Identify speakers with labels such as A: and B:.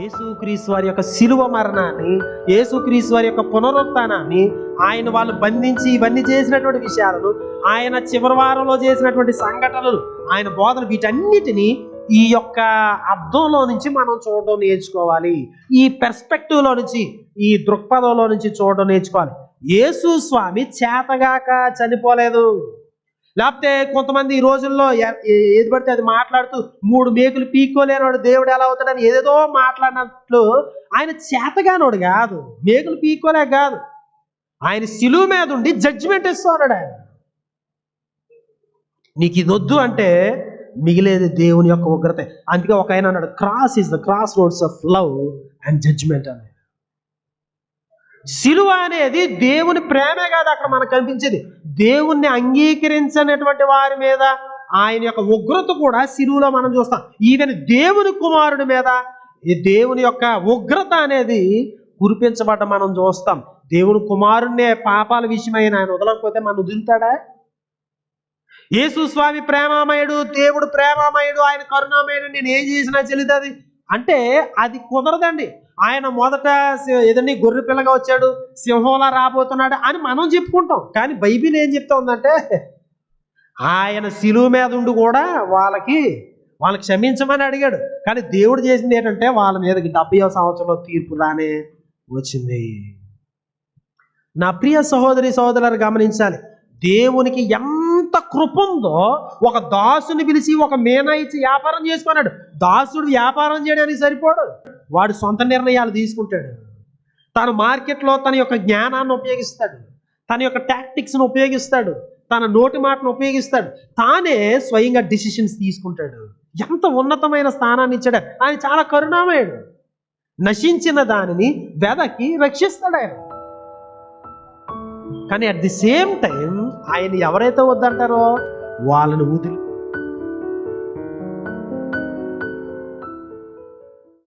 A: యేసుక్రీస్తు వారి యొక్క శిలువ మరణాన్ని యేసుక్రీస్తు వారి యొక్క పునరుత్థానాన్ని ఆయన వాళ్ళు బంధించి ఇవన్నీ చేసినటువంటి విషయాలను ఆయన చివరి వారంలో చేసినటువంటి సంఘటనలు ఆయన బోధన వీటన్నిటిని ఈ యొక్క అర్థంలో నుంచి మనం చూడడం నేర్చుకోవాలి. ఈ పెర్స్పెక్టివ్లో నుంచి ఈ దృక్పథంలో నుంచి చూడడం నేర్చుకోవాలి. యేసు స్వామి చేతగాక చనిపోలేదు. లేకపోతే కొంతమంది ఈ రోజుల్లో ఏది పడితే అది మాట్లాడుతూ మూడు మేకులు పీక్కోలేనివాడు దేవుడు ఎలా అవుతాడని ఏదేదో మాట్లాడినట్లు ఆయన చేతగానోడు కాదు. మేకులు పీక్కోలే కాదు. ఆయన సిలువు మీద ఉండి జడ్జిమెంట్ ఇస్తూ ఉన్నాడు ఆయన. నీకు ఇది వద్దు అంటే మిగిలేది దేవుని యొక్క ఉగ్రత. అందుకే ఒక ఆయన అన్నాడు cross is the crossroads of love and judgement అని. సిలువ అనేది దేవుని ప్రేమే కాదు అక్కడ మనకు కనిపించేది. దేవుణ్ణి అంగీకరించనటువంటి వారి మీద ఆయన యొక్క ఉగ్రత కూడా సిరువులో మనం చూస్తాం. ఈవెన్ దేవుని కుమారుడి మీద ఈ దేవుని యొక్క ఉగ్రత అనేది కురిపించబడ్డ మనం చూస్తాం. దేవుని కుమారుణ్ణే పాపాల విషయమైన ఆయన వదలకపోతే మనం వదులుతాడా? యేసు స్వామి ప్రేమామయుడు దేవుడు ప్రేమామయుడు ఆయన కరుణామయుడు నేను ఏం చేసినా చెల్లుతుంది? అంటే అది కుదరదండి. ఆయన మొదట ఏదండి? గొర్రె పిల్లగా వచ్చాడు సింహంలా రాబోతున్నాడు అని మనం చెప్పుకుంటాం. కానీ బైబిల్ ఏం చెప్తా ఉందంటే ఆయన శిలువు మీద ఉండి కూడా వాళ్ళకి వాళ్ళకి క్షమించమని అడిగాడు. కానీ దేవుడు చేసింది ఏంటంటే వాళ్ళ మీదకి డెబ్బై సంవత్సరంలో తీర్పు రానే వచ్చింది. నా ప్రియ సహోదరి సహోదరులు గమనించాలి. దేవునికి ఎంత ఎంత కృపుందో ఒక దాసుని పిలిచి ఒక మేనా ఇచ్చి వ్యాపారం చేసుకున్నాడు. దాసుడు వ్యాపారం చేయడానికి సరిపోడు. వాడు సొంత నిర్ణయాలు తీసుకుంటాడు. తను మార్కెట్లో తన యొక్క జ్ఞానాన్ని ఉపయోగిస్తాడు. తన యొక్క టాక్టిక్స్ను ఉపయోగిస్తాడు. తన నోటి మాటను ఉపయోగిస్తాడు. తానే స్వయంగా డిసిషన్స్ తీసుకుంటాడు. ఎంత ఉన్నతమైన స్థానాన్ని ఇచ్చాడు. ఆయన చాలా కరుణామయుడు. నశించిన దానిని వెదకి రక్షిస్తాడు ఆయన. కానీ అట్ ది సేమ్ టైం ఆయన ఎవరైతే వద్దంటారో వాళ్ళని వదిలి